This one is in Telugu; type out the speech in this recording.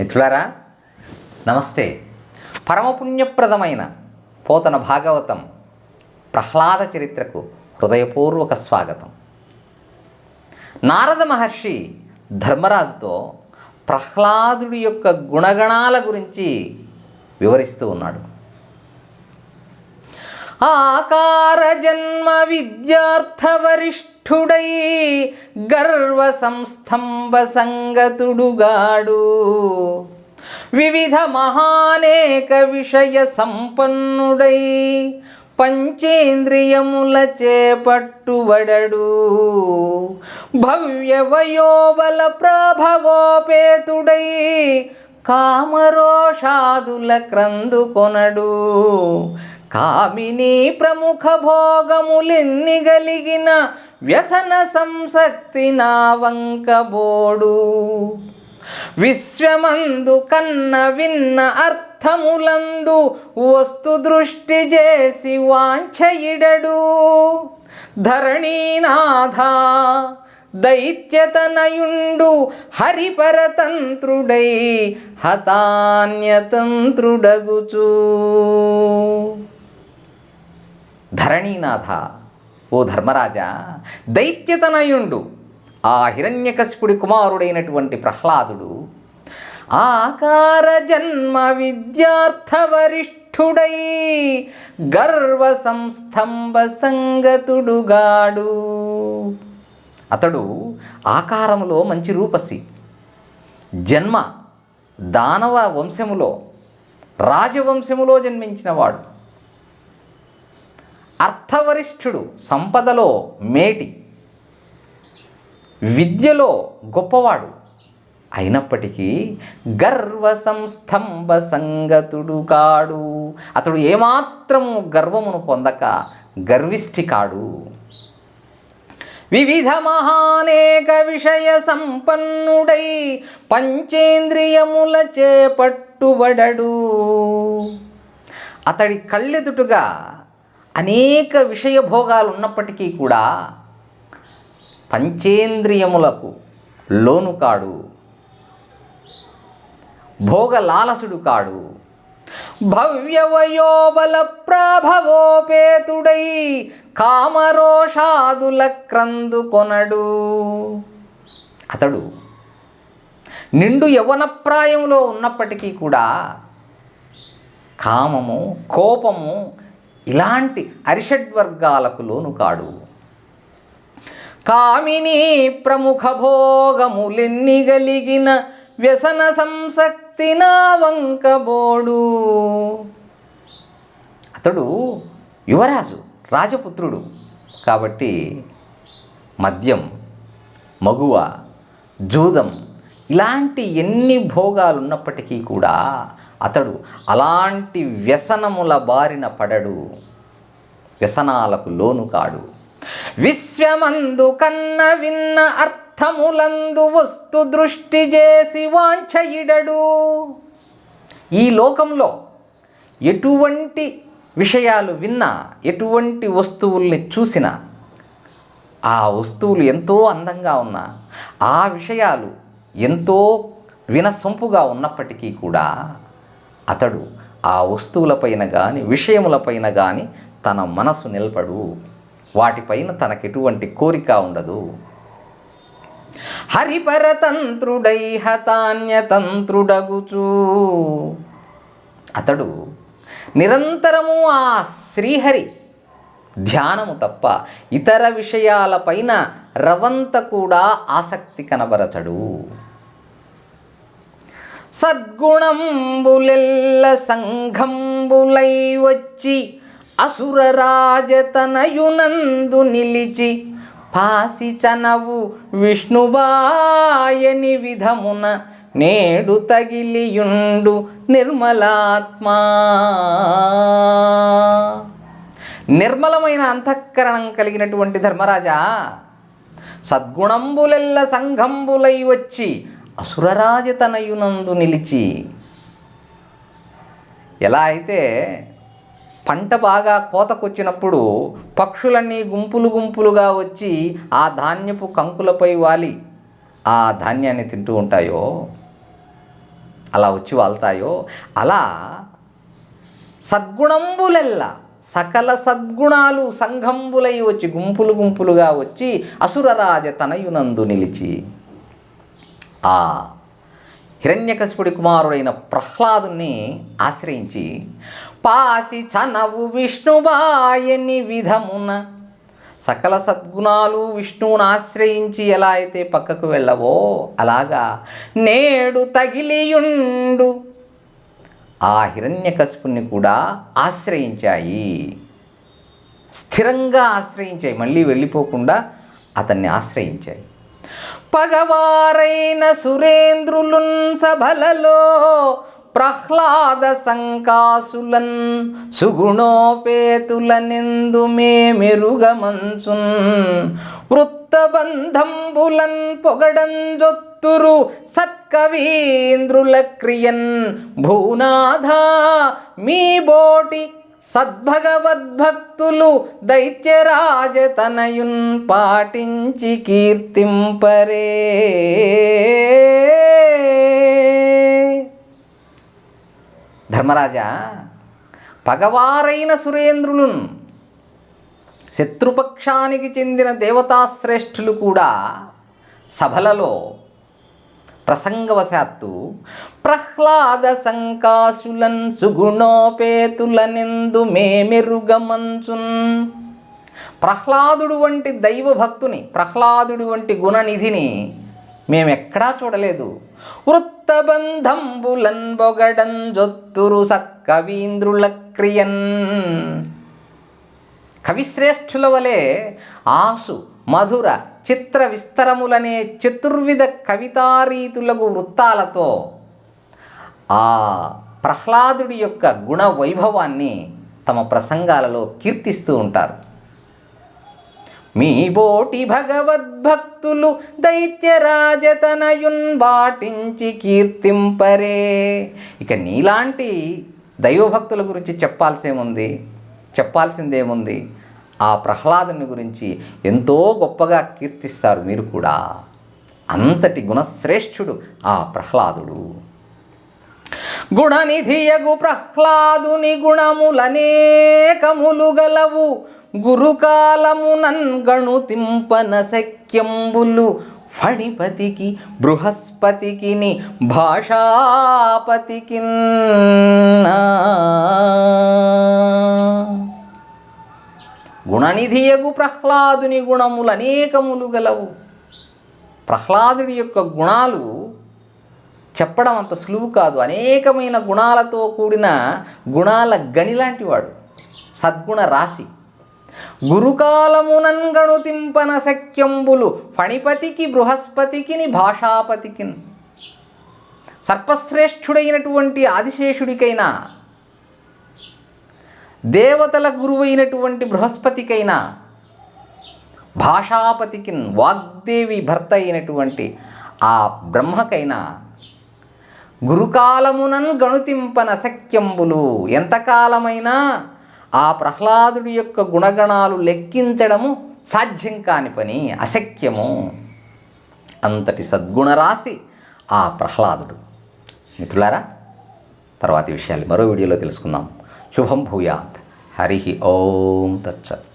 మిత్రులారా నమస్తే. పరమపుణ్యప్రదమైన పోతన భాగవతం ప్రహ్లాద చరిత్రకు హృదయపూర్వక స్వాగతం. నారద మహర్షి ధర్మరాజుతో ప్రహ్లాదుడి యొక్క గుణగణాల గురించి వివరిస్తూ ఉన్నాడు. ఆకార జన్మ విద్యార్థవరిష్ఠుడై గర్వ సంస్థంభ సంగతుడుగాడు. వివిధ మహానేక విషయ సంపన్నుడై పంచేంద్రియముల చేపట్టువడడు భవ్య వయోబల ప్రభవోపేతుడై కామరోషాదుల క్రందు కొనడు. కామిని ప్రముఖ భోగములెన్ని గలిగిన వ్యసన సంసక్తి నా వంకబోడు విశ్వమందు కన్న విన్న అర్థములందు వస్తు దృష్టి చేసి వాంఛయిడడు. ధరణీనాథ దైత్యతనయుండు హరిపరతంత్రుడై హతాన్యతంత్రుడగుచూ. ధరణీనాథ ఓ ధర్మరాజా దైత్యతనయుండు. ఆ హిరణ్యకశిపుడి కుమారుడైనటువంటి ప్రహ్లాదుడు ఆకార జన్మ విద్యార్థవరిష్ఠుడై గర్వ సంస్తంభ సంగతుడుగాడు అతడు ఆకారములో మంచి రూపసి. జన్మ దానవ వంశములో రాజవంశములో జన్మించినవాడు. అర్థవరిష్ఠుడు సంపదలో మేటి విద్యలో గొప్పవాడు అయినప్పటికీ గర్వ సంస్తంభ సంగతుడు కాడు. అతడు ఏమాత్రము గర్వమును పొందక గర్విష్ఠి కాడు. వివిధ మహానేక విషయ సంపన్నుడై పంచేంద్రియముల చేపట్టుబడడు. అతడి కళ్ళెదుటుగా అనేక విషయ భోగాలు ఉన్నప్పటికీ కూడా పంచేంద్రియములకు లోను కాడు. భోగ లాలసుడు కాడు. భవ్యవయోబల ప్రాభవోపేతుడై కామరోషాదుల క్రందు కొనడు. అతడు నిండు యవనప్రాయంలో ఉన్నప్పటికీ కూడా కామము కోపము ఇలాంటి అరిషడ్వర్గాలకు లోను కాడు. కామిని ప్రముఖ భోగములెన్ని గలిగిన వ్యసన సంసక్తి నా వంకబోడు అతడు యువరాజు రాజపుత్రుడు. కాబట్టి మద్యం మగువ జూదం ఇలాంటి ఎన్ని భోగాలు ఉన్నప్పటికీ కూడా అతడు అలాంటి వ్యసనముల బారిన పడడు వ్యసనాలకు లోను కాడు. విశ్వమందు కన్న విన్న అర్థములందు వస్తు దృష్టి చేసి వాంఛయిడడు. ఈ లోకంలో ఎటువంటి విషయాలు విన్నా ఎటువంటి వస్తువుల్ని చూసినా ఆ వస్తువులు ఎంతో అందంగా ఉన్నా ఆ విషయాలు ఎంతో వినసొంపుగా ఉన్నప్పటికీ కూడా అతడు ఆ వస్తువులపైన కానీ విషయములపైన కానీ తన మనసు నిలబడు. వాటిపైన తనకెటువంటి కోరిక ఉండదు. హరిపరతంత్రుడై హతాన్యతంత్రుడగుచూ. అతడు నిరంతరము ఆ శ్రీహరి ధ్యానము తప్ప ఇతర విషయాలపైన రవంత కూడా ఆసక్తి కనబరచడు. సద్గుణంబులెల్ల సంఘంబులై వచ్చి అసురరాజతనయునందు నిలిచి పాసిచనవు విష్ణుబాయని విధమున నేడు తగిలియుండు నిర్మలాత్మా. నిర్మలమైన అంతఃకరణం కలిగినటువంటి ధర్మరాజా సద్గుణంబులెల్ల సంఘంబులై వచ్చి అసురరాజతనయునందు నిలిచి. ఎలా అయితే పంట బాగా కోతకొచ్చినప్పుడు పక్షులన్నీ గుంపులు గుంపులుగా వచ్చి ఆ ధాన్యపు కంకులపై వాలి ఆ ధాన్యాన్ని తింటూ ఉంటాయో అలా వచ్చి వాళ్తాయో అలా సద్గుణంబులెల్లా సకల సద్గుణాలు సంఘంబులై వచ్చి గుంపులు గుంపులుగా వచ్చి అసురరాజ తనయునందు నిలిచి. ఆ హిరణ్యకశిపుడి కుమారుడైన ప్రహ్లాదుని ఆశ్రయించి పాసి చనవు విష్ణుబాయని విధమున సకల సద్గుణాలు విష్ణువుని ఆశ్రయించి ఎలా అయితే పక్కకు వెళ్ళవో అలాగా నేడు తగిలియుండు. ఆ హిరణ్యకశిపుణ్ణి కూడా ఆశ్రయించాయి. స్థిరంగా ఆశ్రయించాయి. మళ్ళీ వెళ్ళిపోకుండా అతన్ని ఆశ్రయించాయి. పగవారైన సురేంద్రులున్ సభలలో ప్రహ్లాద సంకాసులన్ సుగుణోపేతులనెందు మే మెరుగమంచున్ వృత్తబంధంబులన్ పొగడంజొత్తురు సత్కవీంద్రుల క్రియన్. భూనాథ మీ బోటి సద్భగవద్భక్తులు దైత్యరాజతనయున్ పాటించి కీర్తింపరే. ధర్మరాజా పగవారైన సురేంద్రులున్ శత్రుపక్షానికి చెందిన దేవతాశ్రేష్ఠులు కూడా సభలలో ప్రసంగవశాత్తు ప్రహ్లాద సంకాసులన్ సుగుణోపేతులనెందు మేమెరుగమంచున్ ప్రహ్లాదుడు వంటి దైవభక్తుని ప్రహ్లాదుడు వంటి గుణనిధిని మేమెక్కడా చూడలేదు. వృత్తబంధంబులన్ బొగడం జొత్తురు సత్కవీంద్రుల క్రియన్. కవిశ్రేష్ఠుల వలె ఆసు మధుర చిత్ర విస్తరములనే చతుర్విధ కవితారీతులకు వృత్తాలతో ఆ ప్రహ్లాదుడి యొక్క గుణ వైభవాన్ని తమ ప్రసంగాలలో కీర్తిస్తూ ఉంటారు. మీ బోటి భగవద్భక్తులు దైత్యరాజతనయున్ బాటించి కీర్తింపరే. ఇక నీలాంటి దైవభక్తుల గురించి చెప్పాల్సేముంది? చెప్పాల్సిందేముంది? ఆ ప్రహ్లాదుని గురించి ఎంతో గొప్పగా కీర్తిస్తారు మీరు కూడా. అంతటి గుణశ్రేష్ఠుడు ఆ ప్రహ్లాదుడు. గుణనిధియగు ప్రహ్లాదుని గుణములనేకములు గలవు. గురుకాలమునన్ గణుతింపన శక్యంబులు. ఫణిపతికి బృహస్పతికిని భాషాపతికిన్. గుణనిధియగు ప్రహ్లాదుని గుణములు అనేకములు గలవు. ప్రహ్లాదుడి యొక్క గుణాలు చెప్పడం అంత సులువు కాదు. అనేకమైన గుణాలతో కూడిన గుణాల గణి లాంటివాడు. సద్గుణ రాశి. గురుకాలమునన్గణు తింపన శక్యంబులు ఫణిపతికి బృహస్పతికిని భాషాపతికిన్. సర్పశ్రేష్ఠుడైనటువంటి ఆదిశేషుడికైనా దేవతల గురువైనటువంటి బృహస్పతికైనా భాషాపతికి వాగ్దేవి భర్త అయినటువంటి ఆ బ్రహ్మకైనా గురుకాలమునన్ గణుతింపన శక్యంబులు ఎంతకాలమైనా ఆ ప్రహ్లాదుడి యొక్క గుణగణాలు లెక్కించడము సాధ్యం కాని పని అశక్యము. అంతటి సద్గుణ రాసి ఆ ప్రహ్లాదుడు. మిత్రులారా తర్వాతి విషయాలు మరో వీడియోలో తెలుసుకుందాం. శుభం భూయాత్. హరి ఓం తత్సత్.